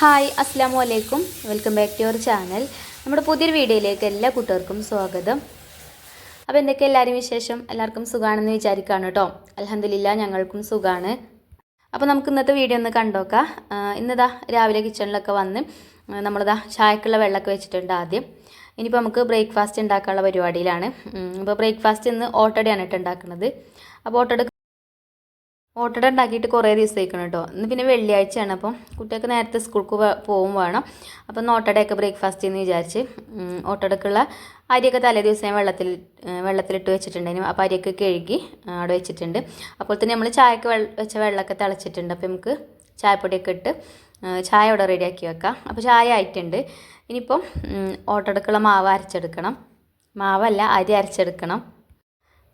Hi അസ്സാം വലൈക്കും welcome back to your channel. നമ്മുടെ പുതിയൊരു വീഡിയോയിലേക്ക് എല്ലാ കുട്ടികൾക്കും സ്വാഗതം. അപ്പോൾ എന്തൊക്കെ എല്ലാവരും വിശേഷം? എല്ലാവർക്കും സുഖമാണെന്ന് വിചാരിക്കുകയാണ് കേട്ടോ. അലഹമില്ല ഞങ്ങൾക്കും സുഖമാണ് അപ്പോൾ നമുക്ക് ഇന്നത്തെ വീഡിയോ ഒന്ന് കണ്ടോക്കാം. ഇന്നതാ രാവിലെ കിച്ചണിലൊക്കെ വന്ന് നമ്മളിതാ ചായക്കുള്ള വെള്ളമൊക്കെ വെച്ചിട്ടുണ്ട് ആദ്യം. ഇനിയിപ്പോൾ നമുക്ക് ബ്രേക്ക്ഫാസ്റ്റ് ഉണ്ടാക്കാനുള്ള പരിപാടിയിലാണ്. ഇപ്പോൾ ബ്രേക്ക്ഫാസ്റ്റ് ഇന്ന് ഓട്ടടയാണ് ഇട്ടുണ്ടാക്കുന്നത് അപ്പോൾ ഓട്ടട ഓട്ടട ഉണ്ടാക്കിയിട്ട് കുറേ ദിവസമായിക്കണം കേട്ടോ. ഇന്ന് പിന്നെ വെള്ളിയാഴ്ചയാണ് അപ്പം കുട്ടികൾക്ക് നേരത്തെ സ്കൂൾക്ക് പോകും വേണം. അപ്പം ഇന്ന് ഓട്ടടയൊക്കെ ബ്രേക്ക്ഫാസ്റ്റ് എന്ന് വിചാരിച്ച് ഓട്ടടക്കുള്ള അരിയൊക്കെ തലേ ദിവസം ഞാൻ വെള്ളത്തിൽ വെള്ളത്തിലിട്ട് വെച്ചിട്ടുണ്ടായിരുന്നു. അപ്പോൾ അരിയൊക്കെ കഴുകി അവിടെ വെച്ചിട്ടുണ്ട്. അപ്പോൾ തന്നെ നമ്മൾ ചായക്ക് വെച്ച വെള്ളമൊക്കെ തിളച്ചിട്ടുണ്ട്. അപ്പോൾ നമുക്ക് ചായപ്പൊടിയൊക്കെ ഇട്ട് ചായ ഇവിടെ റെഡിയാക്കി വെക്കാം. അപ്പോൾ ചായ ആയിട്ടുണ്ട്. ഇനിയിപ്പം ഓട്ടടക്കുള്ള മാവ് അരച്ചെടുക്കണം. മാവല്ല അരി അരച്ചെടുക്കണം.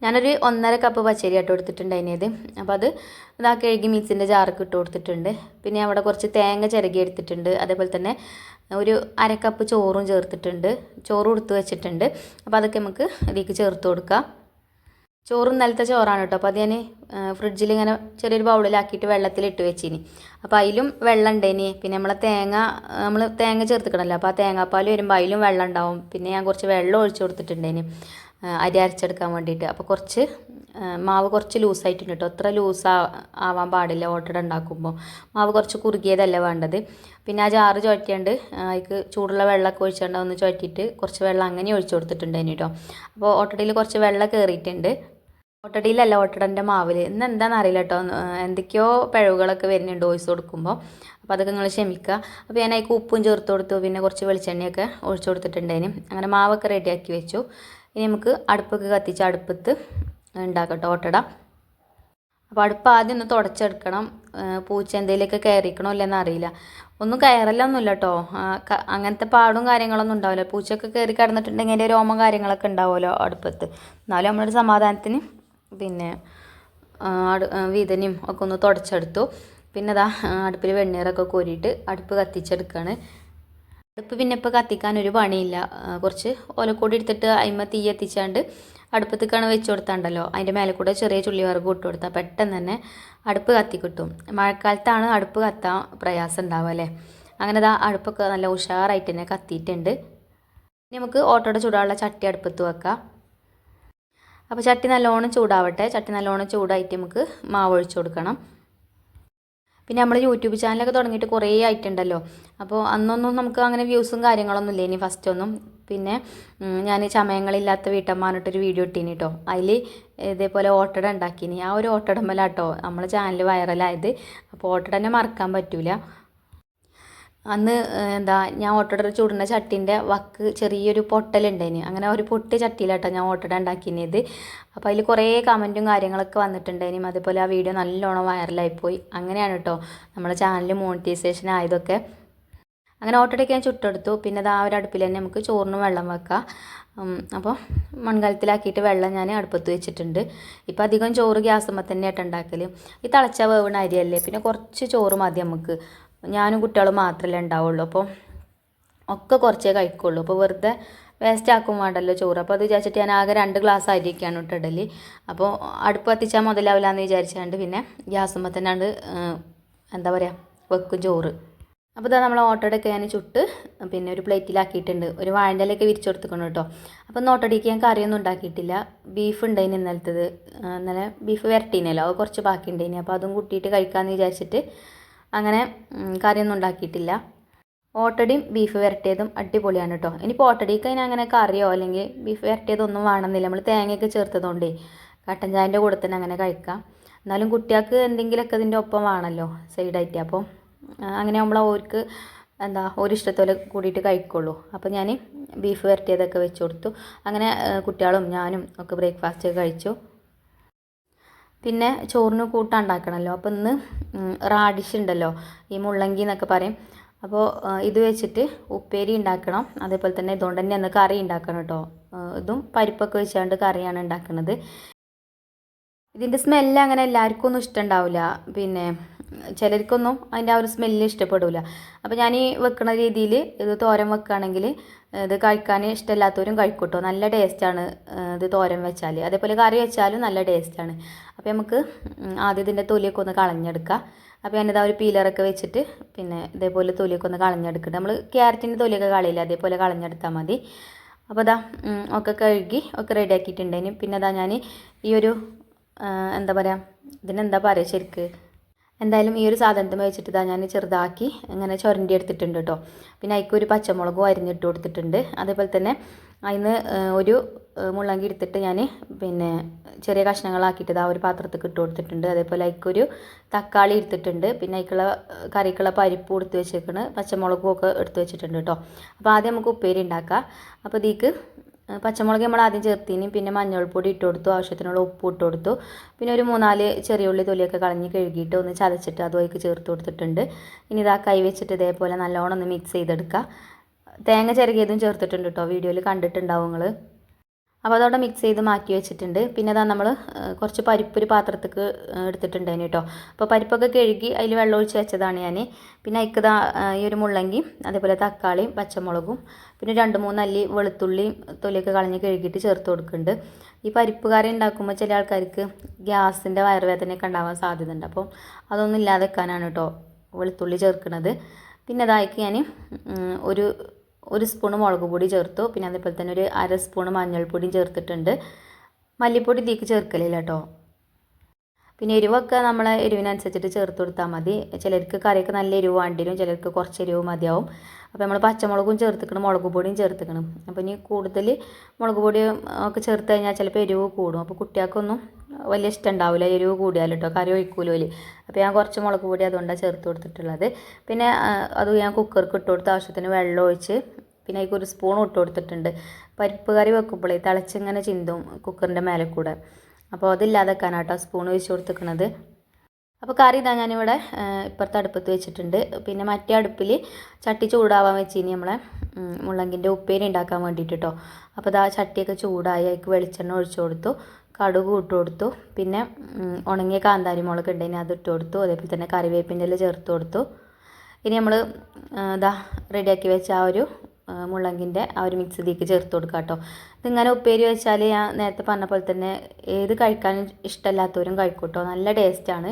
ഞാനൊരു ഒന്നര കപ്പ് പച്ചരി ആട്ടോ എടുത്തിട്ടുണ്ട് അതിനേത് അപ്പോൾ അത് ഇതാ കഴുകി മിക്സിന്റെ ജാർക്ക് ഇട്ട് കൊടുത്തിട്ടുണ്ട്. പിന്നെ അവിടെ കുറച്ച് തേങ്ങ ചിരകി എടുത്തിട്ടുണ്ട്. അതേപോലെ തന്നെ ഒരു അര കപ്പ് ചോറും ചേർത്തിട്ടുണ്ട്. ചോറും എടുത്ത് വെച്ചിട്ടുണ്ട്. അപ്പോൾ അതൊക്കെ നമുക്ക് ഇതിലേക്ക് ചേർത്ത് കൊടുക്കാം. ചോറും ഇന്നലത്തെ ചോറാണ് കേട്ടോ. അപ്പോൾ അത് ഞാൻ ഫ്രിഡ്ജിൽ ഇങ്ങനെ ചെറിയൊരു ബൗളിലാക്കിയിട്ട് വെള്ളത്തിലിട്ട് വെച്ചിനി. അപ്പോൾ അതിലും വെള്ളം ഉണ്ടേനി. പിന്നെ നമ്മളെ തേങ്ങ നമ്മൾ തേങ്ങ ചേർത്തിക്കണമല്ലോ അപ്പോൾ ആ തേങ്ങാപ്പാൽ വരുമ്പോൾ അതിലും വെള്ളം ഉണ്ടാവും. പിന്നെ ഞാൻ കുറച്ച് വെള്ളം ഒഴിച്ച് കൊടുത്തിട്ടുണ്ടേനി. അരി അരച്ചെടുക്കാൻ വേണ്ടിയിട്ട്. അപ്പോൾ കുറച്ച് മാവ് കുറച്ച് ലൂസായിട്ടുണ്ട് കേട്ടോ അത്ര ലൂസ് ആവാൻ പാടില്ല ഓട്ടട ഉണ്ടാക്കുമ്പോൾ മാവ് കുറച്ച് കുറുകിയതല്ല വേണ്ടത്. പിന്നെ ആ ജാറ് ചുഴറ്റിയാണ്ട് അതിക്ക് ചൂടുള്ള വെള്ളമൊക്കെ ഒഴിച്ചുകൊണ്ട് ഒന്ന് ചുഴറ്റിയിട്ട് കുറച്ച് വെള്ളം അങ്ങനെ ഒഴിച്ചു കൊടുത്തിട്ടുണ്ടായിന് കേട്ടോ അപ്പോൾ ഓട്ടടയിൽ കുറച്ച് വെള്ളം കയറിയിട്ടുണ്ട് ഓട്ടടിയിലല്ല ഓട്ടടന്റെ മാവിൽ ഇന്ന് എന്താണെന്ന് അറിയില്ല കേട്ടോ എന്തൊക്കെയോ പിഴവുകളൊക്കെ വരുന്നുണ്ട് ഒഴിച്ച് കൊടുക്കുമ്പോൾ അപ്പോൾ അതൊക്കെ നിങ്ങൾ ക്ഷമിക്കുക അപ്പോൾ ഞാൻ അതിക്ക് ഉപ്പും ചേർത്ത് കൊടുത്തു. പിന്നെ കുറച്ച് വെളിച്ചെണ്ണയൊക്കെ ഒഴിച്ചു കൊടുത്തിട്ടുണ്ടായിരുന്നു അങ്ങനെ മാവൊക്കെ റെഡിയാക്കി വെച്ചു. ഇനി നമുക്ക് അടുപ്പൊക്കെ കത്തിച്ച് അടുപ്പത്ത് ഉണ്ടാക്കാം ഓട്ടട. അപ്പോൾ അടുപ്പ് ആദ്യം ഒന്ന് തുടച്ചെടുക്കണം. പൂച്ച എന്തെങ്കിലുമൊക്കെ കയറിക്കണോ ഇല്ലെന്ന് അറിയില്ല. ഒന്നും കയറലൊന്നുമില്ല കേട്ടോ അങ്ങനത്തെ പാടും കാര്യങ്ങളൊന്നും ഉണ്ടാവില്ല. പൂച്ചയൊക്കെ കയറി കിടന്നിട്ടുണ്ടെങ്കിൽ അതിന്റെ രോമം കാര്യങ്ങളൊക്കെ ഉണ്ടാവുമല്ലോ അടുപ്പത്ത്. എന്നാലും നമ്മളൊരു സമാധാനത്തിന് പിന്നെ വീതനയും ഒക്കെ ഒന്ന് തുടച്ചെടുത്തു. പിന്നെ അതാ അടുപ്പിൽ വെണ്ണീറൊക്കെ കോരിയിട്ട് അടുപ്പ് കത്തിച്ചെടുക്കുകയാണ് അടുപ്പ് പിന്നെ ഇപ്പോൾ കത്തിക്കാൻ ഒരു പണിയില്ല. കുറച്ച് ഓലക്കൂടി എടുത്തിട്ട് അതിമ തീ എത്തിച്ചാണ്ട് അടുപ്പത്തേക്കാണ് വെച്ച് കൊടുത്താണ്ടല്ലോ. അതിന്റെ മേലെ കൂടെ ചെറിയ ചുള്ളി വർഗം ഇട്ട് കൊടുത്താൽ പെട്ടെന്ന് തന്നെ അടുപ്പ് കത്തി കിട്ടും. മഴക്കാലത്താണ് അടുപ്പ് കത്താൻ പ്രയാസം ഉണ്ടാവുക അല്ലേ? അങ്ങനെ ദാ അടുപ്പൊക്കെ നല്ല ഉഷാറായിട്ട് തന്നെ കത്തിയിട്ടുണ്ട്. ഇനി നമുക്ക് ഓട്ടോടെ ചൂടാനുള്ള ചട്ടി അടുപ്പത്ത് വെക്കാം. അപ്പോൾ ചട്ടി നല്ലോണം ചൂടാവട്ടെ. ചട്ടി നല്ലോണം ചൂടായിട്ട് നമുക്ക് മാവ് ഒഴിച്ചു കൊടുക്കണം. പിന്നെ നമ്മൾ യൂട്യൂബ് ചാനലൊക്കെ തുടങ്ങിയിട്ട് കുറേ ആയിട്ടുണ്ടല്ലോ. അപ്പോൾ അന്നൊന്നും നമുക്ക് അങ്ങനെ വ്യൂസും കാര്യങ്ങളൊന്നും ഇല്ല? ഇനി ഫസ്റ്റ് ഒന്നും. പിന്നെ ഞാൻ ചമയങ്ങളില്ലാത്ത വീട്ടമ്മാനിട്ടൊരു വീഡിയോ ഇട്ടീനി കേട്ടോ അതിൽ ഇതേപോലെ ഓട്ടട ഉണ്ടാക്കിനി ആ ഒരു ഓട്ടടമ്മലാട്ടോ നമ്മളെ ചാനൽ വൈറലായത് അപ്പോൾ ഓട്ടടനെ മറക്കാൻ പറ്റൂല. അന്ന് എന്താ ഞാൻ ഓട്ടട ചൂടുന്ന ചട്ടീന്റെ വക്ക് ചെറിയൊരു പൊട്ടലുണ്ടായിന്. അങ്ങനെ ഒരു പൊട്ടി ചട്ടിയിലാട്ടോ ഞാൻ ഓട്ടട ഉണ്ടാക്കിയത് അപ്പോൾ അതിൽ കുറേ കമന്റും കാര്യങ്ങളൊക്കെ വന്നിട്ടുണ്ടായിനും. അതുപോലെ ആ വീഡിയോ നല്ലോണം വൈറലായിപ്പോയി. അങ്ങനെയാണ് കേട്ടോ നമ്മുടെ ചാനൽ മോണിറ്റൈസേഷൻ ആയതൊക്കെ. അങ്ങനെ ഓട്ടടയ്ക്ക് ഞാൻ ചുട്ടെടുത്തു. പിന്നെ അത് ആ ഒരു അടുപ്പിൽ തന്നെ നമുക്ക് ചോറിന് വെള്ളം വെക്കാം. അപ്പോൾ മൺകലത്തിലാക്കിയിട്ട് വെള്ളം ഞാൻ അടുപ്പത്ത് വെച്ചിട്ടുണ്ട്. ഇപ്പം അധികം ചോറ് ഗ്യാസുമ്മ തന്നെയായിട്ട് ഉണ്ടാക്കൽ ഈ തിളച്ച വേവണ അരിയല്ലേ? പിന്നെ കുറച്ച് ചോറ് മതി നമുക്ക്. ഞാനും കുട്ടികളും മാത്രമല്ലേ ഉണ്ടാവുള്ളൂ. അപ്പോൾ ഒക്കെ കുറച്ചേ കഴിക്കുള്ളൂ. അപ്പോൾ വെറുതെ വേസ്റ്റ് ആക്കും വേണ്ടല്ലോ ചോറ്. അപ്പോൾ അത് വിചാരിച്ചിട്ട് ഞാൻ ആകെ രണ്ട് ഗ്ലാസ് അരിയൊക്കെയാണ് ഇഡലി അപ്പോൾ അടുപ്പ് കത്തിച്ചാൽ മുതലാവില്ല എന്ന് വിചാരിച്ചാണ്ട് പിന്നെ ഗ്യാസുമ്പോൾ തന്നെ എന്താ പറയുക വെക്കും ചോറ്. അപ്പോൾ ഇതാ നമ്മൾ ഓട്ടോടൊക്കെ ഞാൻ ചുട്ട് പിന്നെ ഒരു പ്ലേറ്റിലാക്കിയിട്ടുണ്ട്. ഒരു വാഴന്റെ ഇലയൊക്കെ വിരിച്ചു കൊടുത്തിക്കണം കേട്ടോ. അപ്പോൾ ഇന്ന് ഓട്ടോടിക്ക് ഞാൻ കറിയൊന്നും ഉണ്ടാക്കിയിട്ടില്ല. ബീഫ് ഉണ്ടായിന് ഇന്നലത്തത്. ഇന്നലെ ബീഫ് വരട്ടീനല്ലോ. അത് കുറച്ച് ബാക്കി ഉണ്ടായിന് അപ്പോൾ അതും കൂട്ടിയിട്ട് കഴിക്കാമെന്ന് വിചാരിച്ചിട്ട് അങ്ങനെ കറിയൊന്നും ഉണ്ടാക്കിയിട്ടില്ല. ഓട്ടടിയും ബീഫ് വരട്ടിയതും അടിപൊളിയാണ് കേട്ടോ ഇനിയിപ്പോൾ ഓട്ടടിക്ക് അതിന് അങ്ങനെ കറിയോ അല്ലെങ്കിൽ ബീഫ് വരട്ടിയതൊന്നും വേണമെന്നില്ല. നമ്മൾ തേങ്ങയൊക്കെ ചേർത്തതുകൊണ്ടേ കട്ടൻ ചായന്റെ കൂടെ തന്നെ അങ്ങനെ കഴിക്കാം. എന്നാലും കുട്ടികൾക്ക് എന്തെങ്കിലുമൊക്കെ ഇതിന്റെ ഒപ്പം വേണമല്ലോ സൈഡായിട്ട് അപ്പോൾ അങ്ങനെ നമ്മൾ അവർക്ക് എന്താ ഒരു ഇഷ്ടത്തോലെ കൂടിയിട്ട് കഴിക്കുള്ളൂ. അപ്പോൾ ഞാൻ ബീഫ് വരട്ടിയതൊക്കെ വെച്ച് കൊടുത്തു. അങ്ങനെ കുട്ടികളും ഞാനും ഒക്കെ ബ്രേക്ക്ഫാസ്റ്റ് കഴിച്ചു. പിന്നെ ചോറിന് കൂട്ടാൻ ഉണ്ടാക്കണമല്ലോ അപ്പോൾ ഇന്ന് റാഡിഷ് ഉണ്ടല്ലോ. ഈ മുള്ളങ്കി എന്നൊക്കെ പറയും. അപ്പോൾ ഇത് വെച്ചിട്ട് ഉപ്പേരി ഉണ്ടാക്കണം. അതേപോലെ തന്നെ ഇതുകൊണ്ട് തന്നെ ഒന്ന് കറി ഉണ്ടാക്കണം കേട്ടോ ഇതും പരിപ്പൊക്കെ വെച്ചുകൊണ്ട് കറിയാണ് ഉണ്ടാക്കുന്നത് ഇതിന്റെ സ്മെല്ല് അങ്ങനെ എല്ലാവർക്കും ഒന്നും ഇഷ്ടമുണ്ടാവില്ല പിന്നെ ചിലർക്കൊന്നും അതിന്റെ ആ ഒരു സ്മെല്ല് ഇഷ്ടപ്പെടില്ല അപ്പോൾ ഞാൻ ഈ വെക്കുന്ന രീതിയിൽ ഇത് തോരൻ വെക്കുകയാണെങ്കിൽ ഇത് കഴിക്കാൻ ഇഷ്ടമില്ലാത്തവരും കഴിക്കൂട്ടോ. നല്ല ടേസ്റ്റാണ് ഇത് തോരൻ വെച്ചാൽ അതേപോലെ കറി വെച്ചാലും നല്ല ടേസ്റ്റാണ് അപ്പോൾ നമുക്ക് ആദ്യം ഇതിന്റെ തൊലിയൊക്കെ ഒന്ന് കളഞ്ഞെടുക്കാം. അപ്പോൾ ഞാനിതാ ഒരു പീലറൊക്കെ വെച്ചിട്ട് പിന്നെ ഇതേപോലെ തൊലിയൊക്കെ ഒന്ന് കളഞ്ഞെടുക്കുക നമ്മൾ ക്യാരറ്റിന്റെ തൊലിയൊക്കെ കളയില്ല അതേപോലെ കളഞ്ഞെടുത്താൽ മതി. അപ്പോൾ അതാ ഒക്കെ കഴുകി ഒക്കെ റെഡി ആക്കിയിട്ടുണ്ടേന് പിന്നെ അതാ ഞാൻ ഈ ഒരു എന്താ പറയുക ഇതിനെന്താ പറയുക ശരിക്ക്? എന്തായാലും ഈ ഒരു സാധനത്തിന് വെച്ചിട്ട് ഇതാ ഞാൻ ചെറുതാക്കി ഇങ്ങനെ ചുരണ്ടി എടുത്തിട്ടുണ്ട് കേട്ടോ. പിന്നെ അതിക്ക് ഒരു പച്ചമുളകും അരിഞ്ഞിട്ട് കൊടുത്തിട്ടുണ്ട്. അതേപോലെ തന്നെ അതിന് ഒരു മുള്ളങ്കി എടുത്തിട്ട് ഞാൻ പിന്നെ ചെറിയ കഷ്ണങ്ങളാക്കിയിട്ട് ആ ഒരു പാത്രത്തിൽ ഇട്ട് കൊടുത്തിട്ടുണ്ട്. അതേപോലെ അതിക്കൊരു തക്കാളി എടുത്തിട്ടുണ്ട്. പിന്നെ അതിക്കുള്ള കറിക്കുള്ള പരിപ്പ് കൊടുത്ത് വെച്ചേക്കണ്. പച്ചമുളകും ഒക്കെ എടുത്ത് വെച്ചിട്ടുണ്ട് കേട്ടോ. അപ്പോൾ ആദ്യം നമുക്ക് ഉപ്പേരി ഉണ്ടാക്കാം. അപ്പോൾ ഇതിക്ക് പച്ചമുളക് നമ്മൾ ആദ്യം ചേർത്തിന് പിന്നെ മഞ്ഞൾപ്പൊടി ഇട്ട് കൊടുത്തു ആവശ്യത്തിനുള്ള ഉപ്പ് ഇട്ട് കൊടുത്തു. പിന്നെ ഒരു മൂന്നാൽ ചെറിയ ഉള്ളി തൊലിയൊക്കെ കളഞ്ഞ് കഴുകിയിട്ട് ഒന്ന് ചതച്ചിട്ട് അതുമായിട്ട് ചേർത്ത് കൊടുത്തിട്ടുണ്ട്. ഇനി ഇതാ കൈ വെച്ചിട്ട് ഇതേപോലെ നല്ലോണം ഒന്ന് മിക്സ് ചെയ്തെടുക്കുക. തേങ്ങ ചിരകിയതും ചേർത്തിട്ടുണ്ട് കേട്ടോ വീഡിയോയിൽ കണ്ടിട്ടുണ്ടാവും നിങ്ങൾ. അപ്പോൾ അതവിടെ മിക്സ് ചെയ്ത് മാറ്റി വെച്ചിട്ടുണ്ട്. പിന്നെ അതാ നമ്മൾ കുറച്ച് പരിപ്പ് ഒരു പാത്രത്തേക്ക് എടുത്തിട്ടുണ്ടായിരുന്നു കേട്ടോ. അപ്പോൾ പരിപ്പൊക്കെ കഴുകി അതിൽ വെള്ളം ഒഴിച്ച് വെച്ചതാണ് ഞാൻ പിന്നെ അതിക്ക് ഈ ഒരു മുള്ളങ്കി അതേപോലെ തക്കാളിയും പച്ചമുളകും പിന്നെ രണ്ട് മൂന്ന് അല്ലി വെളുത്തുള്ളിയും തൊലിയൊക്കെ കളഞ്ഞ് കഴുകിയിട്ട് ചേർത്ത് കൊടുക്കുന്നുണ്ട്. ഈ പരിപ്പ് കറി ഉണ്ടാക്കുമ്പോൾ ചില ആൾക്കാർക്ക് ഗ്യാസിന്റെ വയറുവേദനയൊക്കെ ഉണ്ടാവാൻ സാധ്യതയുണ്ട്. അപ്പോൾ അതൊന്നും ഇല്ലാതെ വെക്കാനാണ് കേട്ടോ വെളുത്തുള്ളി ചേർക്കുന്നത് പിന്നെ അതായിക്ക് ഞാൻ ഒരു ഒരു സ്പൂണ് മുളക് പൊടി ചേർത്തു. പിന്നെ അതേപോലെ തന്നെ ഒരു അര സ്പൂണ് മഞ്ഞൾപ്പൊടിയും ചേർത്തിട്ടുണ്ട്. മല്ലിപ്പൊടി ഇതിലേക്ക് ചേർക്കലില്ല കേട്ടോ. പിന്നെ എരിവൊക്കെ നമ്മൾ എരിവിനനുസരിച്ചിട്ട് ചേർത്ത് കൊടുത്താൽ മതി. ചിലർക്ക് കറിയൊക്കെ നല്ല എരിവ് വേണ്ടി വരും ചിലർക്ക് കുറച്ച് എരിവ് മതിയാവും. അപ്പോൾ നമ്മൾ പച്ചമുളകും ചേർത്തിക്കണം മുളക് പൊടിയും ചേർത്തിക്കണം. അപ്പോൾ ഇനി കൂടുതൽ മുളക് പൊടി ഒക്കെ ചേർത്ത് കഴിഞ്ഞാൽ ചിലപ്പോൾ എരിവ് കൂടും. അപ്പോൾ കുട്ടികൾക്കൊന്നും വലിയ ഇഷ്ടം ഉണ്ടാവില്ല എരിവ് കൂടിയാൽ കേട്ടോ കറി ഒഴിക്കൂലോ അതിൽ അപ്പോൾ ഞാൻ കുറച്ച് മുളക് പൊടി അതുകൊണ്ടാണ് ചേർത്ത് കൊടുത്തിട്ടുള്ളത്. പിന്നെ അത് ഞാൻ കുക്കർക്ക് ഇട്ട് കൊടുത്ത് ആവശ്യത്തിന് വെള്ളം ഒഴിച്ച് പിന്നെ അതിൽ ഒരു സ്പൂൺ ഇട്ട് കൊടുത്തിട്ടുണ്ട്. പരിപ്പ് കറി വെക്കുമ്പോഴേ തിളച്ചിങ്ങനെ ചിന്തും കുക്കറിന്റെ മേലെ കൂടെ. അപ്പോൾ അതില്ലാതെക്കാനാട്ടോ സ്പൂൺ വെച്ച് കൊടുത്തിരിക്കണത് അപ്പോൾ കറി ഇതാ ഞാനിവിടെ ഇപ്പുറത്തെ അടുപ്പത്ത് വെച്ചിട്ടുണ്ട്. പിന്നെ മറ്റേ അടുപ്പിൽ ചട്ടി ചൂടാവാൻ വെച്ചിനി നമ്മളെ മുള്ളങ്കിന്റെ ഉപ്പേരി ഉണ്ടാക്കാൻ വേണ്ടിയിട്ട് കേട്ടോ അപ്പോൾ ഇതാ ചട്ടിയൊക്കെ ചൂടായി അതിക്ക് വെളിച്ചെണ്ണ ഒഴിച്ചു കൊടുത്തു കടുക് ഇട്ട് കൊടുത്തു പിന്നെ ഉണങ്ങിയ കാന്താരി മുളക് ഉണ്ടെങ്കിൽ അത് ഇട്ട് കൊടുത്തു അതേപോലെ തന്നെ കറിവേപ്പിന്റെ ഇല ചേർത്ത് കൊടുത്തു. ഇനി നമ്മൾ ഇതാ റെഡിയാക്കി വെച്ച ആ ഒരു ആ, മുള്ളങ്കിന്റെ ആ ഒരു മിക്സ് ഇതിലേക്ക് ചേർത്ത് കൊടുക്കുക കേട്ടോ ഇതിങ്ങനെ ഉപ്പേരി വെച്ചാൽ ഞാൻ നേരത്തെ പറഞ്ഞ പോലെ തന്നെ ഏത് കഴിക്കാനും ഇഷ്ടമല്ലാത്തവരും കഴിക്കും കേട്ടോ നല്ല ടേസ്റ്റാണ്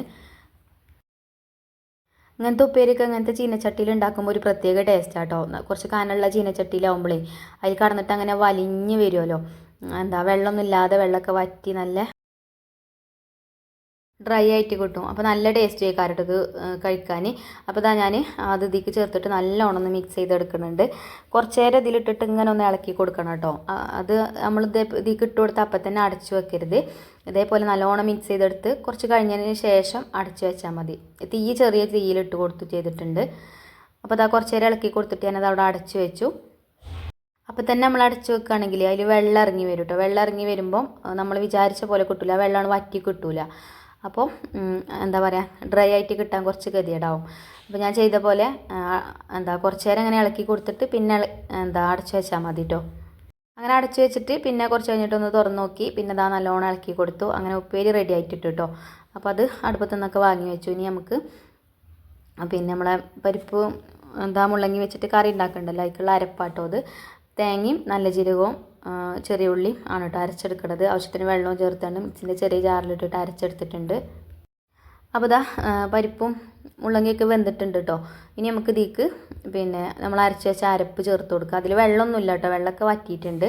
ഇങ്ങനത്തെ ഉപ്പേരിയൊക്കെ ഇങ്ങനത്തെ ചീനച്ചട്ടിയിൽ ഉണ്ടാക്കുമ്പോൾ ഒരു പ്രത്യേക ടേസ്റ്റ് ആട്ടോ. കുറച്ച് കനമുള്ള ചീനച്ചട്ടിയിലാവുമ്പോഴേ അതിൽ കടന്നിട്ട് അങ്ങനെ വലിഞ്ഞ് വരുമല്ലോ എന്താ വെള്ളമൊന്നും ഇല്ലാതെ വെള്ളമൊക്കെ വറ്റി നല്ല ഡ്രൈ ആയിട്ട് കിട്ടും. അപ്പോൾ നല്ല ടേസ്റ്റ് ആയി കാരട്ടത് കഴിക്കാൻ അപ്പോൾ ഇതാ ഞാൻ അത് ഇതിക്ക് ചേർത്തിട്ട് നല്ലോണം ഒന്ന് മിക്സ് ചെയ്തെടുക്കുന്നുണ്ട്. കുറച്ച് നേരം ഇതിലിട്ടിട്ട് ഇങ്ങനെ ഒന്ന് ഇളക്കി കൊടുക്കണം കേട്ടോ. അത് നമ്മൾ ഇത് ഇതിക്ക് ഇട്ട് കൊടുത്ത് അപ്പം തന്നെ അടച്ചു വെക്കരുത്. ഇതേപോലെ നല്ലോണം മിക്സ് ചെയ്തെടുത്ത് കുറച്ച് കഴിഞ്ഞതിന് ശേഷം അടച്ചു വെച്ചാൽ മതി. തീ ചെറിയ തീയിലിട്ട് കൊടുത്തു ചെയ്തിട്ടുണ്ട്. അപ്പോൾ അതാ കുറച്ച് നേരം ഇളക്കി കൊടുത്തിട്ട് ഞാനത് അവിടെ അടച്ചു വെച്ചു. അപ്പോൾ തന്നെ നമ്മൾ അടച്ചു വെക്കുകയാണെങ്കിൽ അതിൽ വെള്ളം ഇറങ്ങി വരും കേട്ടോ. വെള്ളം ഇറങ്ങി വരുമ്പം നമ്മൾ വിചാരിച്ച പോലെ കിട്ടില്ല വെള്ളമാണ് വറ്റി കിട്ടൂല. അപ്പോൾ എന്താ പറയുക ഡ്രൈ ആയിട്ട് കിട്ടാൻ കുറച്ച് ഗതികേടാവും. അപ്പോൾ ഞാൻ ചെയ്ത പോലെ എന്താ കുറച്ച് നേരം അങ്ങനെ ഇളക്കി കൊടുത്തിട്ട് പിന്നെ എന്താ അടച്ചു വെച്ചാൽ മതി കേട്ടോ അങ്ങനെ അടച്ചു വെച്ചിട്ട് പിന്നെ കുറച്ച് കഴിഞ്ഞിട്ടൊന്ന് തുറന്ന് നോക്കി. പിന്നെ ഇതാ നല്ലോണം ഇളക്കി കൊടുത്തു. അങ്ങനെ ഉപ്പേരി റെഡി ആയിട്ടിട്ട് കേട്ടോ അപ്പോൾ അത് അടുപ്പത്തു നിന്നൊക്കെ വാങ്ങി വെച്ചു. ഇനി നമുക്ക് പിന്നെ നമ്മളെ പരിപ്പ് എന്താ മുള്ളങ്ങി വെച്ചിട്ട് കറി ഉണ്ടാക്കണ്ടല്ലോ. അതിലേക്കുള്ള അരപ്പാട്ടോ അത്. തേങ്ങയും നല്ല ജീരകവും ചെറിയ ഉള്ളി ആണ് കേട്ടോ അരച്ചെടുക്കുന്നത് ആവശ്യത്തിന് വെള്ളവും ചേർത്താണ് മിക്സിന്റെ ചെറിയ ജാറിലിട്ടിട്ട് അരച്ചെടുത്തിട്ടുണ്ട്. അപ്പോൾ ഇതാ പരിപ്പും മുള്ളങ്ങിയൊക്കെ വെന്തിട്ടുണ്ട് കേട്ടോ ഇനി നമുക്ക് ഇതിക്ക് പിന്നെ നമ്മൾ അരച്ച് വെച്ച അരപ്പ് ചേർത്ത് കൊടുക്കുക അതിൽ വെള്ളമൊന്നുമില്ല കേട്ടോ വെള്ളമൊക്കെ വറ്റിയിട്ടുണ്ട്.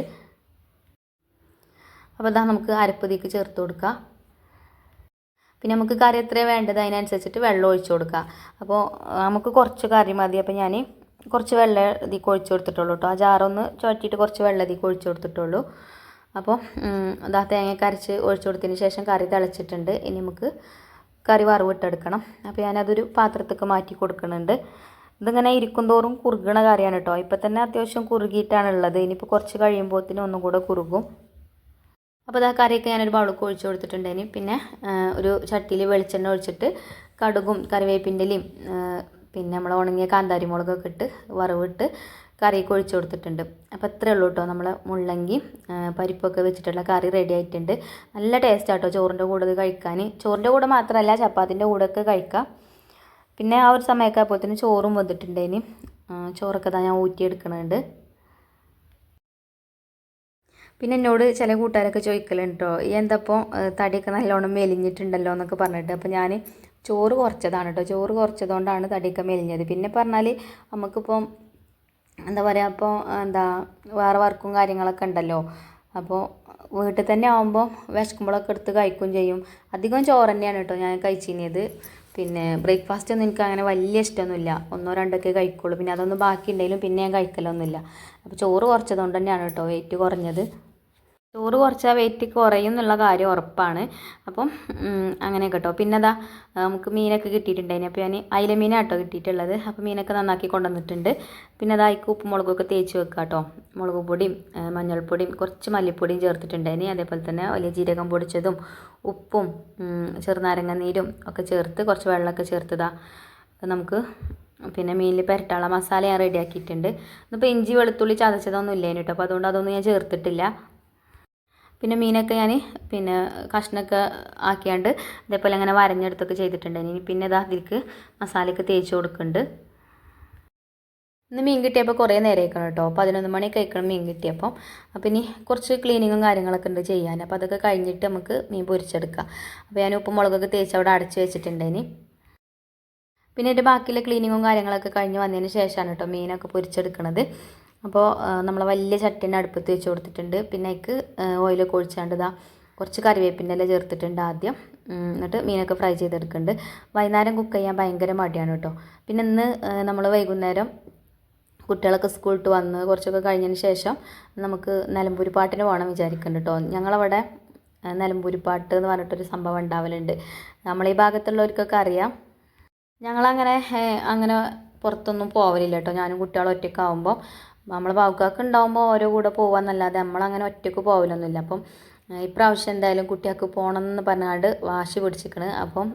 അപ്പോൾ ഇതാ നമുക്ക് അരപ്പ് ഇതിക്ക് ചേർത്ത് കൊടുക്കുക പിന്നെ നമുക്ക് കറി എത്രയാണ് വേണ്ടത്? അതിനനുസരിച്ചിട്ട് വെള്ളം ഒഴിച്ചു കൊടുക്കുക അപ്പോൾ നമുക്ക് കുറച്ച് കറി മതി. അപ്പോൾ ഞാൻ കുറച്ച് വെള്ളം ഇതിൽ ഒഴിച്ചു കൊടുത്തിട്ടുള്ളൂ കേട്ടോ ആ ജാറൊന്ന് ചുവട്ടിയിട്ട് കുറച്ച് വെള്ളം ഇതിൽ ഒഴിച്ചു കൊടുത്തിട്ടുള്ളൂ. അപ്പോൾ അതാ തേങ്ങ അരച്ച് ഒഴിച്ചു കൊടുത്തതിന് ശേഷം കറി തിളച്ചിട്ടുണ്ട്. ഇനി നമുക്ക് കറി വറവിട്ടെടുക്കണം അപ്പോൾ ഞാനതൊരു പാത്രത്തേക്ക് മാറ്റി കൊടുക്കുന്നുണ്ട് ഇതിങ്ങനെ ഇരിക്കും തോറും കുറുകണ കറിയാണ് കേട്ടോ ഇപ്പം തന്നെ അത്യാവശ്യം കുറുകിയിട്ടാണ് ഉള്ളത് ഇനിയിപ്പോൾ കുറച്ച് കഴിയുമ്പോഴത്തേനും ഒന്നും കൂടെ കുറുകും. അപ്പോൾ ഇതാ കറിയൊക്കെ ഞാനൊരു ബൗളൊക്കെ ഒഴിച്ച് കൊടുത്തിട്ടുണ്ടേന് പിന്നെ ഒരു ചട്ടിയിൽ വെളിച്ചെണ്ണ ഒഴിച്ചിട്ട് കടുകും കറിവേപ്പിന്റെലയും പിന്നെ നമ്മൾ ഉണങ്ങിയ കാന്താരി മുളകൊക്കെ ഇട്ട് വറവിട്ട് കറി ഒഴിച്ചു കൊടുത്തിട്ടുണ്ട്. അപ്പോൾ ഇത്രയേ ഉള്ളൂ കേട്ടോ നമ്മൾ മുള്ളങ്കി പരിപ്പൊക്കെ വെച്ചിട്ടുള്ള കറി റെഡി ആയിട്ടുണ്ട്. നല്ല ടേസ്റ്റ് ആട്ടോ ചോറിന്റെ കൂടെ കഴിക്കാൻ. ചോറിന്റെ കൂടെ മാത്രമല്ല ചപ്പാത്തിന്റെ കൂടെയൊക്കെ കഴിക്കാം. പിന്നെ ആ ഒരു സമയമൊക്കെ ആയപ്പോഴത്തേന് ചോറും വന്നിട്ടുണ്ടേന് ചോറൊക്കെ തന്നെ ഞാൻ ഊറ്റിയെടുക്കണുണ്ട്. പിന്നെ എന്നോട് ചില കൂട്ടുകാരൊക്കെ ചോദിക്കലുണ്ട് കേട്ടോ ഈ എന്തപ്പോൾ തടിയൊക്കെ നല്ലോണം മെലിഞ്ഞിട്ടുണ്ടല്ലോ എന്നൊക്കെ പറഞ്ഞിട്ട്. അപ്പോൾ ഞാൻ ചോറ് കുറച്ചതാണ് കേട്ടോ ചോറ് കുറച്ചതുകൊണ്ടാണ് തടിയൊക്കെ മെലിഞ്ഞത്. പിന്നെ പറഞ്ഞാൽ നമുക്കിപ്പം എന്താ പറയുക അപ്പോൾ എന്താ വേറെ വർക്കും കാര്യങ്ങളൊക്കെ ഉണ്ടല്ലോ. അപ്പോൾ വീട്ടിൽ തന്നെ ആകുമ്പോൾ വിശക്കുമ്പോഴൊക്കെ എടുത്ത് കഴിക്കുകയും ചെയ്യും. അധികം ചോറ് തന്നെയാണ് കേട്ടോ ഞാൻ കഴിച്ചിരുന്നത് പിന്നെ ബ്രേക്ക്ഫാസ്റ്റ് ഒന്നും എനിക്ക് അങ്ങനെ വലിയ ഇഷ്ടമൊന്നുമില്ല. ഒന്നോ രണ്ടൊക്കെ കഴിക്കുള്ളൂ. പിന്നെ അതൊന്നും ബാക്കി ഉണ്ടെങ്കിലും പിന്നെ ഞാൻ കഴിക്കലൊന്നുമില്ല. അപ്പോൾ ചോറ് കുറച്ചതുകൊണ്ട് തന്നെയാണ് കേട്ടോ വെയിറ്റ് കുറഞ്ഞത്. ചോറ് കുറച്ചാൽ വെയിറ്റ് കുറയും എന്നുള്ള കാര്യം ഉറപ്പാണ്. അപ്പം അങ്ങനെ കേട്ടോ പിന്നെ അതാ നമുക്ക് മീനൊക്കെ കിട്ടിയിട്ടുണ്ടായിന്. അപ്പോൾ ഞാൻ അയില മീനാട്ടോ കിട്ടിയിട്ടുള്ളത്. അപ്പോൾ മീനൊക്കെ നന്നാക്കി കൊണ്ടുവന്നിട്ടുണ്ട്. പിന്നെ അതാ അതിക്ക് ഉപ്പ് മുളകൊക്കെ തേച്ച് വെക്കുക കേട്ടോ മുളക് പൊടിയും മഞ്ഞൾപ്പൊടിയും കുറച്ച് മല്ലിപ്പൊടിയും ചേർത്തിട്ടുണ്ടായിന്. അതേപോലെ തന്നെ വലിയ ജീരകം പൊടിച്ചതും ഉപ്പും ചെറുനാരങ്ങ നീരും ഒക്കെ ചേർത്ത് കുറച്ച് വെള്ളമൊക്കെ ചേർത്തതാ. നമുക്ക് പിന്നെ മീനിൽ പെരട്ടാള മസാല ഞാൻ റെഡിയാക്കിയിട്ടുണ്ട് ഇന്നിപ്പോൾ ഇഞ്ചി വെളുത്തുള്ളി ചതച്ചതൊന്നും ഇല്ലേനു കേട്ടോ അപ്പോൾ അതുകൊണ്ട് അതൊന്നും ഞാൻ ചേർത്തിട്ടില്ല. പിന്നെ മീനൊക്കെ ഞാൻ പിന്നെ കഷ്ണമൊക്കെ ആക്കിയാണ്ട് ഇതേപോലെ അങ്ങനെ വരഞ്ഞെടുത്തൊക്കെ ചെയ്തിട്ടുണ്ട്. ഇനി പിന്നെ ഇതാ അതിലേക്ക് മസാലയൊക്കെ തേച്ച് കൊടുക്കുന്നുണ്ട്. ഇന്ന് മീൻ കിട്ടിയപ്പോൾ കുറേ നേരം ആയിക്കണം കേട്ടോ പതിനൊന്ന് മണി കഴിക്കണം മീൻ കിട്ടിയപ്പോൾ. അപ്പം ഇനി കുറച്ച് ക്ലീനിങ്ങും കാര്യങ്ങളൊക്കെ ഉണ്ട് ചെയ്യാൻ. അപ്പോൾ അതൊക്കെ കഴിഞ്ഞിട്ട് നമുക്ക് മീൻ പൊരിച്ചെടുക്കാം. അപ്പോൾ ഞാൻ ഉപ്പും മുളകൊക്കെ തേച്ച് അവിടെ അടച്ച് വെച്ചിട്ടുണ്ട് ഇനി. പിന്നെ എന്റെ ബാക്കിയുള്ള ക്ലീനിങ്ങും കാര്യങ്ങളൊക്കെ കഴിഞ്ഞ് വന്നതിന് ശേഷമാണ് കേട്ടോ മീനൊക്കെ പൊരിച്ചെടുക്കണത്. അപ്പോൾ നമ്മൾ വലിയ ചട്ടിനെ അടുപ്പത്ത് വെച്ച് കൊടുത്തിട്ടുണ്ട്. പിന്നെ അതിക്ക് ഓയിലൊക്കെ ഒഴിച്ചാണ്ട് ഇതാ കുറച്ച് കറിവേപ്പിന്റെ ഇല ചേർത്തിട്ടുണ്ട് ആദ്യം. എന്നിട്ട് മീനൊക്കെ ഫ്രൈ ചെയ്തെടുക്കുന്നുണ്ട് വൈകുന്നേരം കുക്ക് ചെയ്യാൻ ഭയങ്കര മടിയാണ് കേട്ടോ. പിന്നെ ഇന്ന് നമ്മൾ വൈകുന്നേരം കുട്ടികളൊക്കെ സ്കൂളിട്ട് വന്ന് കുറച്ചൊക്കെ കഴിഞ്ഞതിന് ശേഷം നമുക്ക് നിലമ്പൂരി പാട്ടിന് പോകണം വിചാരിക്കുന്നുണ്ട് കേട്ടോ. ഞങ്ങളവിടെ നിലമ്പൂരി പാട്ട് എന്ന് പറഞ്ഞിട്ടൊരു സംഭവം ഉണ്ടാവലുണ്ട്. നമ്മളീ ഭാഗത്തുള്ളവർക്കൊക്കെ അറിയാം. ഞങ്ങളങ്ങനെ അങ്ങനെ പുറത്തൊന്നും പോവലില്ല കേട്ടോ. ഞാനും കുട്ടികളും ഒറ്റയ്ക്കാവുമ്പോൾ നമ്മളെ ബാവുക്കാർക്ക് ഉണ്ടാകുമ്പോൾ ഓരോ കൂടെ പോകാമെന്നല്ലാതെ നമ്മളങ്ങനെ ഒറ്റയ്ക്ക് പോകലൊന്നുമില്ല അപ്പം ഇപ്രാവശ്യം എന്തായാലും കുട്ടികൾക്ക് പോകണം എന്ന് പറഞ്ഞാണ്ട് വാശി പിടിച്ചിക്കണ്. അപ്പം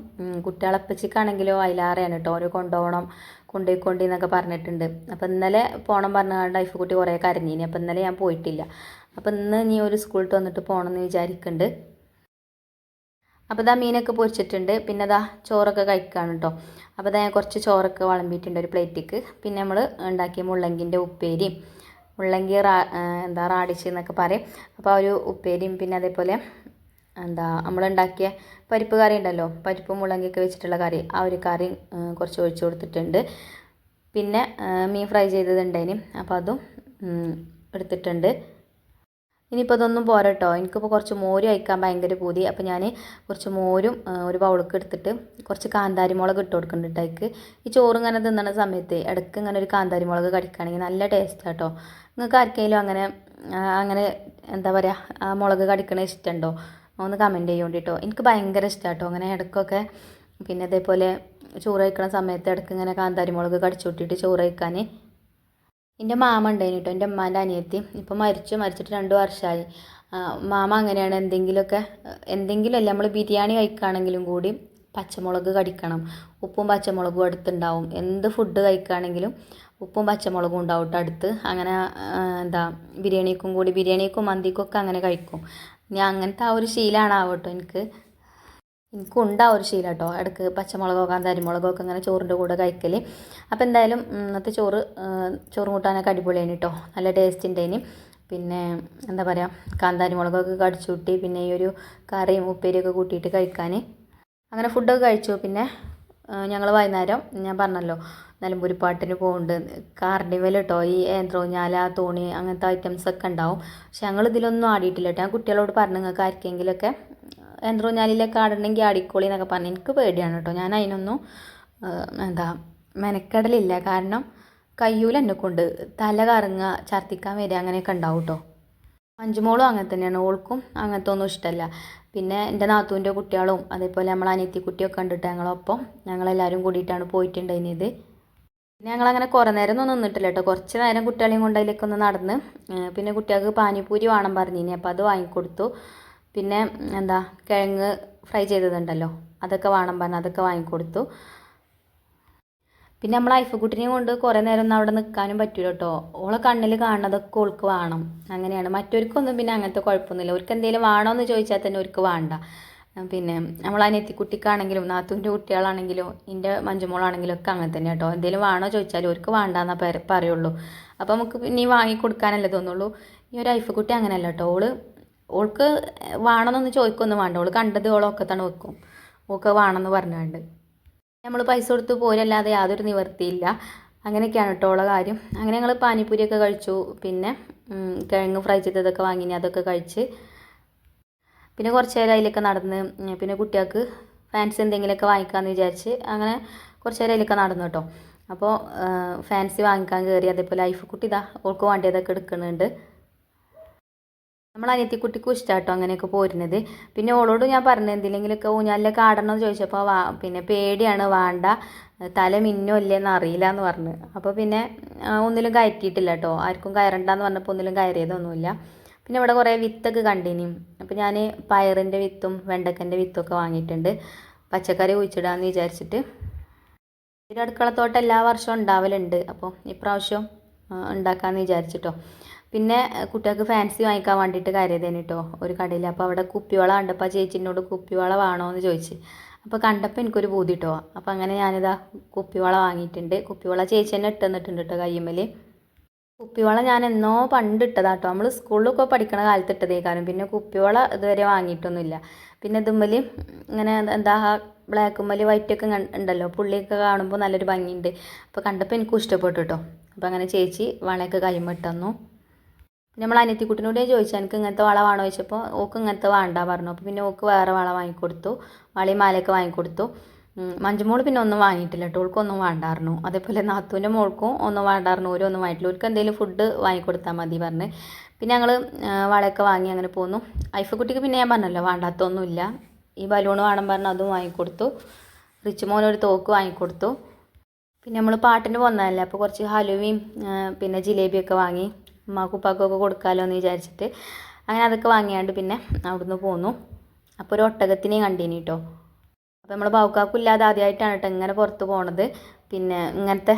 കുട്ടികളെപ്പച്ചിക്കാണെങ്കിലോ അതിലാറെയാണ് കേട്ടോ ഓരോ കൊണ്ടുപോകണം കൊണ്ടുപോയിക്കൊണ്ടി എന്നൊക്കെ പറഞ്ഞിട്ടുണ്ട്. അപ്പം ഇന്നലെ പോകണം പറഞ്ഞാണ്ട് ഐഫ് കുട്ടി കുറേ കരഞ്ഞിനി. അപ്പം ഇന്നലെ ഞാൻ പോയിട്ടില്ല. അപ്പം ഇന്ന് നീ ഒരു സ്കൂളിൽ വന്നിട്ട് പോകണം എന്ന് വിചാരിക്കുന്നുണ്ട് അപ്പോൾ ഇതാ മീനൊക്കെ പൊരിച്ചിട്ടുണ്ട്. പിന്നെ ഇതാ ചോറൊക്കെ കഴിക്കുകയാണ് കേട്ടോ അപ്പോൾ ഇതാ ഞാൻ കുറച്ച് ചോറൊക്കെ വളമ്പിയിട്ടുണ്ട് ഒരു പ്ലേറ്റിക്ക്. പിന്നെ നമ്മൾ ഉണ്ടാക്കിയ മുള്ളങ്കിന്റെ ഉപ്പേരിയും മുള്ളങ്കി റാ എന്താ റാഡിച്ച് എന്നൊക്കെ പറയും. അപ്പോൾ ഒരു ഉപ്പേരിയും പിന്നെ അതേപോലെ എന്താ നമ്മളുണ്ടാക്കിയ പരിപ്പ് കറി ഉണ്ടല്ലോ പരിപ്പ് മുള്ളങ്കിയൊക്കെ വെച്ചിട്ടുള്ള കറി ആ ഒരു കറി കുറച്ച് ഒഴിച്ചു കൊടുത്തിട്ടുണ്ട്. പിന്നെ മീൻ ഫ്രൈ ചെയ്തതുണ്ടേനും അപ്പോൾ അതും എടുത്തിട്ടുണ്ട്. ഇനിയിപ്പോൾ ഇതൊന്നും പോരട്ടോ. എനിക്കിപ്പോൾ കുറച്ച് മോര് കഴിക്കാൻ ഭയങ്കര പൂതി. അപ്പോൾ ഞാൻ കുറച്ച് മോരും ഒരു ബൗളൊക്കെ എടുത്തിട്ട് കുറച്ച് കാന്താരി മുളക് ഇട്ട് കൊടുക്കുന്നുണ്ട് അതിക്ക് ഈ ചോറ് ഇങ്ങനെ തിന്നണ സമയത്ത് ഇടയ്ക്ക് ഇങ്ങനെ ഒരു കാന്താരി മുളക് കടിക്കുകയാണെങ്കിൽ നല്ല ടേസ്റ്റ് കേട്ടോ നിങ്ങൾക്ക് ആർക്കെങ്കിലും അങ്ങനെ അങ്ങനെ എന്താ പറയുക ആ മുളക് കടിക്കണ ഇഷ്ടമുണ്ടോ ഒന്ന് കമന്റ് ചെയ്യാൻ കേട്ടോ എനിക്ക് ഭയങ്കര ഇഷ്ടമാണ് കേട്ടോ അങ്ങനെ ഇടയ്ക്കൊക്കെ പിന്നെ അതേപോലെ ചോറ് കഴിക്കണ സമയത്ത് ഇടയ്ക്ക് ഇങ്ങനെ കാന്താരി മുളക് കടിച്ചു കൂട്ടിയിട്ട് ചോറ് കഴിക്കാൻ എന്റെ മാമ ഉണ്ടായിന് കേട്ടോ എന്റെ അമ്മാന്റെ അനിയത്തി. ഇപ്പം മരിച്ചു മരിച്ചിട്ട് രണ്ട് വർഷമായി മാമ അങ്ങനെയാണ് എന്തെങ്കിലുമൊക്കെ എന്തെങ്കിലുമല്ല നമ്മൾ ബിരിയാണി കഴിക്കുകയാണെങ്കിലും കൂടി പച്ചമുളക് കടിക്കണം. ഉപ്പും പച്ചമുളകും അടുത്തുണ്ടാവും. എന്ത് ഫുഡ് കഴിക്കുകയാണെങ്കിലും ഉപ്പും പച്ചമുളകും ഉണ്ടാവും കേട്ടോ അടുത്ത്. അങ്ങനെ എന്താ ബിരിയാണിക്കും കൂടി ബിരിയാണിക്കും മന്തിക്കും ഒക്കെ അങ്ങനെ കഴിക്കും. ഞാൻ അങ്ങനത്തെ ആ ഒരു ശീലമാണ് ആവട്ടോ എനിക്ക്. എനിക്കുണ്ട് ആ ഒരു ശീലം കേട്ടോ ഇടയ്ക്ക് പച്ചമുളകോ കാന്താരിമുളകോ ഒക്കെ ഇങ്ങനെ ചോറിന്റെ കൂടെ കഴിക്കൽ അപ്പോൾ എന്തായാലും ഇന്നത്തെ ചോറ് ചോറും കൂട്ടാനൊക്കെ അടിപൊളിയാണ് കേട്ടോ നല്ല ടേസ്റ്റ് ഉണ്ടായിന് പിന്നെ എന്താ പറയുക കാന്താരിമുളകൊക്കെ കടിച്ചു കൂട്ടി പിന്നെ ഈ ഒരു കറിയും ഉപ്പേരിയൊക്കെ കൂട്ടിയിട്ട് കഴിക്കാൻ അങ്ങനെ ഫുഡൊക്കെ കഴിച്ചു. പിന്നെ ഞങ്ങൾ വൈകുന്നേരം ഞാൻ പറഞ്ഞല്ലോ നിലമ്പൂരി പാട്ടിന് പോകുന്നുണ്ട് കാർണിവൽ കേട്ടോ ഈ ഏന്ത്രോഞ്ഞാല തോണി അങ്ങനത്തെ ഐറ്റംസ് ഒക്കെ ഉണ്ടാവും പക്ഷെ ഞങ്ങൾ ഇതിലൊന്നും ആടിയിട്ടില്ല കേട്ടോ ഞാൻ കുട്ടികളോട് പറഞ്ഞു നിങ്ങൾക്ക് ആർക്കെങ്കിലുമൊക്കെ യന്ത്രൂഞ്ഞാലിലൊക്കെ ആടണമെങ്കിൽ ആടിക്കോളി എന്നൊക്കെ പറഞ്ഞു എനിക്ക് പേടിയാണ് കേട്ടോ. ഞാൻ അതിനൊന്നും എന്താ മെനക്കെടലില്ല. കാരണം കയ്യൂല എന്നെ കൊണ്ട് തല കറങ്ങുക ഛർദ്ദിക്കാൻ വരിക അങ്ങനെയൊക്കെ ഉണ്ടാവും കേട്ടോ. മഞ്ജുമോളും അങ്ങനെ തന്നെയാണ്. ഓൾക്കും അങ്ങനത്തെ ഒന്നും ഇഷ്ടമല്ല. പിന്നെ എന്റെ നാത്തൂന്റെ കുട്ടികളും അതേപോലെ നമ്മൾ അനിയത്തി കുട്ടിയൊക്കെ കണ്ടിട്ട് ഞങ്ങളൊപ്പം ഞങ്ങളെല്ലാവരും കൂടിയിട്ടാണ് പോയിട്ടുണ്ടായിരുന്നത്. പിന്നെ ഞങ്ങളങ്ങനെ കുറേ നേരം ഒന്നും നിന്നിട്ടില്ല കേട്ടോ. കുറച്ച് നേരം കുട്ടികളെയും കൊണ്ട് ഒന്ന് നടന്ന് പിന്നെ കുട്ടികൾക്ക് പാനിപ്പൂരി വേണം പറഞ്ഞിനി. അപ്പോൾ അത് വാങ്ങിക്കൊടുത്തു. പിന്നെ എന്താ കിഴങ്ങ് ഫ്രൈ ചെയ്തതുണ്ടല്ലോ. അതൊക്കെ വേണം പറഞ്ഞാൽ അതൊക്കെ വാങ്ങിക്കൊടുത്തു. പിന്നെ നമ്മൾ ഐഫക്കുട്ടിനെയും കൊണ്ട് കുറേ നേരം ഒന്നും അവിടെ നിൽക്കാനും പറ്റൂല കേട്ടോ ഓളെ കണ്ണിൽ കാണുന്നതൊക്കെ ഓൾക്ക് വേണം. അങ്ങനെയാണ്. മറ്റൊരിക്കൊന്നും പിന്നെ അങ്ങനത്തെ കുഴപ്പമൊന്നുമില്ല. അവർക്ക് എന്തെങ്കിലും വേണോ എന്ന് ചോദിച്ചാൽ തന്നെ അവർക്ക് വേണ്ട. പിന്നെ നമ്മൾ കുട്ടിക്കാണെങ്കിലും നാത്തൂന്റെ കുട്ടികളാണെങ്കിലും എന്റെ മഞ്ജുമോളാണെങ്കിലും ഒക്കെ അങ്ങനെ തന്നെ കേട്ടോ എന്തെങ്കിലും വേണോ ചോദിച്ചാൽ അവർക്ക് വേണ്ടാന്നാ പറയുള്ളൂ. അപ്പോൾ നമുക്ക് ഇനി വാങ്ങി കൊടുക്കാനല്ലേ തോന്നുള്ളൂ. ഈ ഒരു ഐഫക്കുട്ടി അങ്ങനെയല്ല കേട്ടോ ഓൾ ഓൾക്ക് വേണമെന്നൊന്ന് ചോദിക്കൊന്നും വേണ്ട. ഓൾ കണ്ടത് ഓളൊക്കെ തന്നെ വെക്കും. ഓൾക്ക് വേണമെന്ന് പറഞ്ഞുകൊണ്ട് നമ്മൾ പൈസ കൊടുത്ത് പോരല്ലാതെ യാതൊരു നിവർത്തിയില്ല അങ്ങനെയൊക്കെയാണ് കേട്ടോ ഉള്ള കാര്യം. അങ്ങനെ ഞങ്ങൾ പാനിപ്പൂരിയൊക്കെ കഴിച്ചു. പിന്നെ കിഴങ്ങ് ഫ്രൈ ചെയ്തതൊക്കെ വാങ്ങിനി അതൊക്കെ കഴിച്ച് പിന്നെ കുറച്ച് നേരം അതിലൊക്കെ നടന്ന് പിന്നെ കുട്ടികൾക്ക് ഫാൻസി എന്തെങ്കിലുമൊക്കെ വാങ്ങിക്കാമെന്ന് വിചാരിച്ച് അങ്ങനെ കുറച്ച് നേരം അതിലൊക്കെ നടന്നു കേട്ടോ. അപ്പോൾ ഫാൻസി വാങ്ങിക്കാൻ കയറി അതേപോലെ ലൈഫ് കുട്ടി ഇതാ ഓൾക്ക് വേണ്ടിയതൊക്കെ എടുക്കുന്നുണ്ട്. നമ്മൾ അനിയത്തിക്കുട്ടിക്കും ഇഷ്ടമാട്ടോ അങ്ങനെയൊക്കെ പോരുന്നത്. പിന്നെ ഓളോട് ഞാൻ പറഞ്ഞു എന്തിലെങ്കിലുമൊക്കെ ഊഞ്ഞാലിലൊക്കെ ആടണം എന്ന് ചോദിച്ചപ്പോൾ വാ പിന്നെ പേടിയാണ് വേണ്ട തല മിന്നോ ഇല്ലേന്ന് അറിയില്ല എന്ന് പറഞ്ഞു. അപ്പോൾ പിന്നെ ഒന്നിലും കയറ്റിയിട്ടില്ല കേട്ടോ ആർക്കും കയറണ്ടെന്ന് പറഞ്ഞപ്പോൾ ഒന്നിലും കയറിയതൊന്നുമില്ല. പിന്നെ ഇവിടെ കുറേ വിത്തൊക്കെ കണ്ടിനി. അപ്പോൾ ഞാൻ പയറിന്റെ വിത്തും വെണ്ടക്കന്റെ വിത്തൊക്കെ വാങ്ങിയിട്ടുണ്ട്. പച്ചക്കറി കുഴിച്ചിടാമെന്ന് വിചാരിച്ചിട്ട്. ഒരു അടുക്കളത്തോട്ടം എല്ലാ വർഷവും ഉണ്ടാവലുണ്ട്. അപ്പോൾ ഇപ്രാവശ്യം ഉണ്ടാക്കാമെന്ന് വിചാരിച്ചിട്ടോ. പിന്നെ കുട്ടികൾക്ക് ഫാൻസി വാങ്ങിക്കാൻ വേണ്ടിയിട്ട് കയറിയതേന് കേട്ടോ ഒരു കടയിൽ അപ്പോൾ അവിടെ കുപ്പിവള കണ്ടപ്പോൾ ആ ചേച്ചിനോട് കുപ്പിവള വേണോ എന്ന് ചോദിച്ച്. അപ്പോൾ കണ്ടപ്പോൾ എനിക്കൊരു ബോധ്യം കേട്ടോ അപ്പോൾ അങ്ങനെ ഞാനിതാ കുപ്പിവള വാങ്ങിയിട്ടുണ്ട്. കുപ്പിവള ചേച്ചി തന്നെ ഇട്ട് തന്നിട്ടുണ്ട് കേട്ടോ കയ്യുമ്മൽ കുപ്പിവള ഞാൻ എന്നോ പണ്ട് ഇട്ടതാ കേട്ടോ നമ്മൾ സ്കൂളിലൊക്കെ പഠിക്കണ കാലത്ത് ഇട്ടതേക്കാരം പിന്നെ കുപ്പിവള ഇതുവരെ വാങ്ങിയിട്ടൊന്നുമില്ല. പിന്നെ ഇതുമ്മൽ ഇങ്ങനെ എന്താ ബ്ലാക്ക് മല്ലി വൈറ്റ് ഒക്കെ ഉണ്ടല്ലോ പുള്ളിയൊക്കെ കാണുമ്പോൾ നല്ലൊരു ഭംഗിയുണ്ട്. അപ്പോൾ കണ്ടപ്പോൾ എനിക്കും ഇഷ്ടപ്പെട്ടു കേട്ടോ അപ്പോൾ അങ്ങനെ ചേച്ചി വളയൊക്കെ പിന്നെ നമ്മൾ അനിയത്തിക്കുട്ടിനോട് ചോദിച്ചു എനിക്ക് ഇങ്ങനത്തെ വള വേണോ? ചോദിച്ചപ്പോൾ ഓക്ക് ഇങ്ങനത്തെ വേണ്ട പറഞ്ഞു. അപ്പോൾ പിന്നെ ഓക്ക് വേറെ വള വാങ്ങിക്കൊടുത്തു. വളയും മാലയൊക്കെ വാങ്ങിക്കൊടുത്തു. മഞ്ജുമോൾ പിന്നെ ഒന്നും വാങ്ങിയിട്ടില്ല കേട്ടോ. ഓൾക്കൊന്നും വേണ്ടായിരുന്നു അതേപോലെ നാത്തൂന്റെ മോൾക്കും ഒന്നും വേണ്ടായിരുന്നു ഓരോ ഒന്നും വാങ്ങിയിട്ടില്ല. ഓർക്ക് എന്തെങ്കിലും ഫുഡ് വാങ്ങിക്കൊടുത്താൽ മതി പറഞ്ഞ്. പിന്നെ ഞങ്ങൾ വളയൊക്കെ വാങ്ങി അങ്ങനെ പോന്നു. ഐഫക്കുട്ടിക്ക് പിന്നെ ഞാൻ പറഞ്ഞല്ലോ വേണ്ടാത്തൊന്നുമില്ല. ഈ ബലൂൺ വേണം പറഞ്ഞ് അതും വാങ്ങിക്കൊടുത്തു. റിച്ച് മോനൊരു തോക്ക് വാങ്ങിക്കൊടുത്തു. പിന്നെ നമ്മൾ പാട്ടിന് പോന്നതല്ലേ അപ്പോൾ കുറച്ച് ഹലുവയും പിന്നെ ജിലേബിയൊക്കെ വാങ്ങി. ഉമ്മാക്കും ഉപ്പാക്കൊക്കെ കൊടുക്കാമല്ലോ എന്ന് വിചാരിച്ചിട്ട് അങ്ങനെ അതൊക്കെ വാങ്ങിയാണ്ട് പിന്നെ അവിടുന്ന് പോന്നു. അപ്പോൾ ഒരു ഒട്ടകത്തിനെയും കണ്ടീനി കേട്ടോ അപ്പോൾ നമ്മൾ ബൗക്കാക്കും ഇല്ലാതെ ആദ്യമായിട്ടാണ് കേട്ടോ ഇങ്ങനെ പുറത്ത് പോണത്. പിന്നെ ഇങ്ങനത്തെ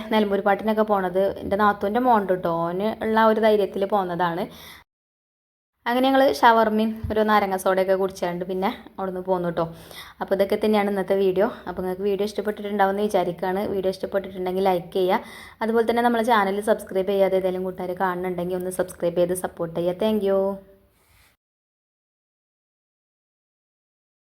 പാട്ടിനൊക്കെ പോണത്. എന്റെ നാത്തൂന്റെ മോണ്ട് കേട്ടോ ഓന് ഉള്ള ഒരു ധൈര്യത്തിൽ പോന്നതാണ്. അങ്ങനെ ഞങ്ങൾ ഷവർമയും ഒരു നാരങ്ങ സോഡയൊക്കെ കുടിച്ചാണ്ട് പിന്നെ അവിടുന്ന് പോന്നു കേട്ടോ അപ്പോൾ ഇതൊക്കെ തന്നെയാണ് ഇന്നത്തെ വീഡിയോ. അപ്പോൾ നിങ്ങൾക്ക് വീഡിയോ ഇഷ്ടപ്പെട്ടിട്ടുണ്ടാവുമെന്ന് വിചാരിക്കുകയാണ് വീഡിയോ ഇഷ്ടപ്പെട്ടിട്ടുണ്ടെങ്കിൽ ലൈക്ക് ചെയ്യുക. അതുപോലെ തന്നെ നമ്മളെ ചാനൽ സബ്സ്ക്രൈബ് ചെയ്യാതെ ഏതെങ്കിലും കൂട്ടുകാർ കാണുന്നുണ്ടെങ്കിൽ ഒന്ന് സബ്സ്ക്രൈബ് ചെയ്ത് സപ്പോർട്ട് ചെയ്യുക. താങ്ക്